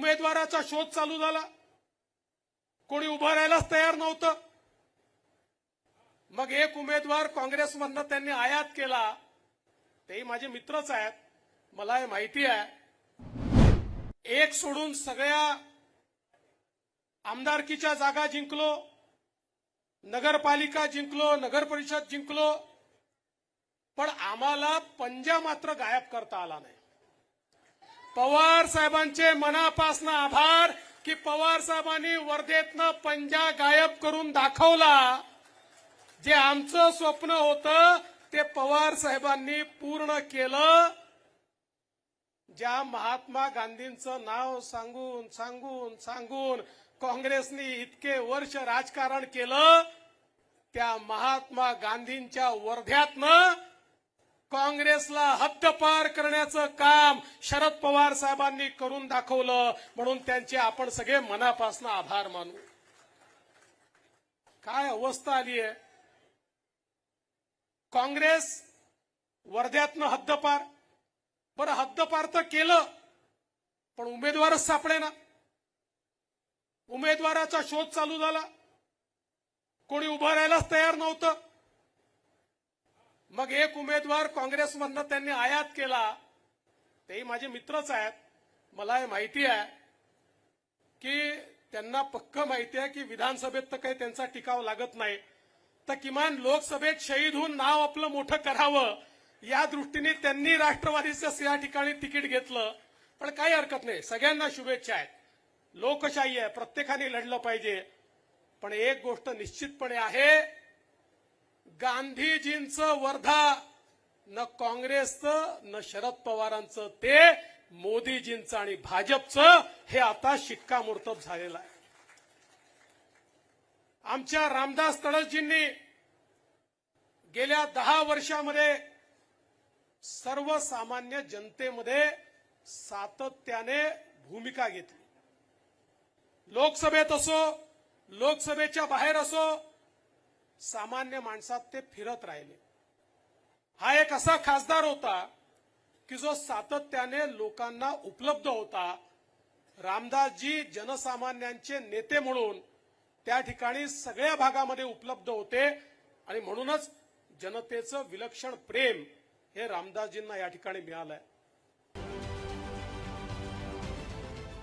उमेदवाराचा शोध चालू झाला. कोणी उभं राहायलाच तयार नव्हतं. मग एक उमेदवार काँग्रेसमधनं त्यांनी आयात केला. तेही माझे मित्रच आहेत. मला हे माहिती आहे. एक सोडून सगळ्या आमदारकीच्या जागा जिंकलो. नगरपालिका जिंकलो नगर परिषद जिंकलो. पण आम्हाला पंजा मात्र गायब करता आला नाही. पवार साहेबांचे मनापासून आभार की पवार साहेबांनी वर्धेतनं पंजा गायब करून दाखवला. जे आमचं स्वप्न होतं ते पवार साहेबांनी पूर्ण केलं. ज्या महात्मा गांधींचं नाव सांगून सांगून सांगून काँग्रेसने इतके वर्ष राजकारण केलं त्या महात्मा गांधींच्या वर्ध्यातनं काँग्रेसला हद्दपार करण्याचं काम शरद पवार साहेबांनी करून दाखवलं. म्हणून त्यांचे आपण सगळे मनापासून आभार मानू. काय अवस्था आली आहे? काँग्रेस वर्ध्यातनं हद्दपार. बरं हद्दपार तर केलं पण उमेदवारच सापडे ना. उमेदवाराचा शोध चालू झाला. कोणी उभं राहायलाच तयार नव्हतं. मग एक उमेदवार काँग्रेसमधनं त्यांनी आयात केला. तेही माझे मित्रच आहेत. मला हे माहिती आहे की त्यांना पक्क माहिती आहे की विधानसभेत तर काही त्यांचा टिकाव लागत नाही. तर किमान लोकसभेत शहीद होऊन नाव आपलं मोठं करावं या दृष्टीने त्यांनी राष्ट्रवादीचं या ठिकाणी तिकीट घेतलं. पण काही हरकत नाही. सगळ्यांना शुभेच्छा आहेत. लोकशाही आहे. प्रत्येकाने लढलं पाहिजे. पण एक गोष्ट निश्चितपणे आहे गांधीजींचं वर्धा न काँग्रेसचं न शरद पवारांचं ते मोदीजींचं आणि भाजपचं हे आता शिक्कामोर्तब झालेलं आहे. आमच्या रामदास तडसजींनी गेल्या दहा वर्षामध्ये सर्वसामान्य जनतेमध्ये सातत्याने भूमिका घेतली. लोकसभेत असो लोकसभेच्या बाहेर असो सामान्य माणसात ते फिरत राहिले. हा एक असा खासदार होता की जो सातत्याने लोकांना उपलब्ध होता. रामदासजी जनसामान्यांचे नेते म्हणून त्या ठिकाणी सगळ्या भागामध्ये उपलब्ध होते आणि म्हणूनच जनतेचं विलक्षण प्रेम हे रामदासजींना या ठिकाणी मिळालंय.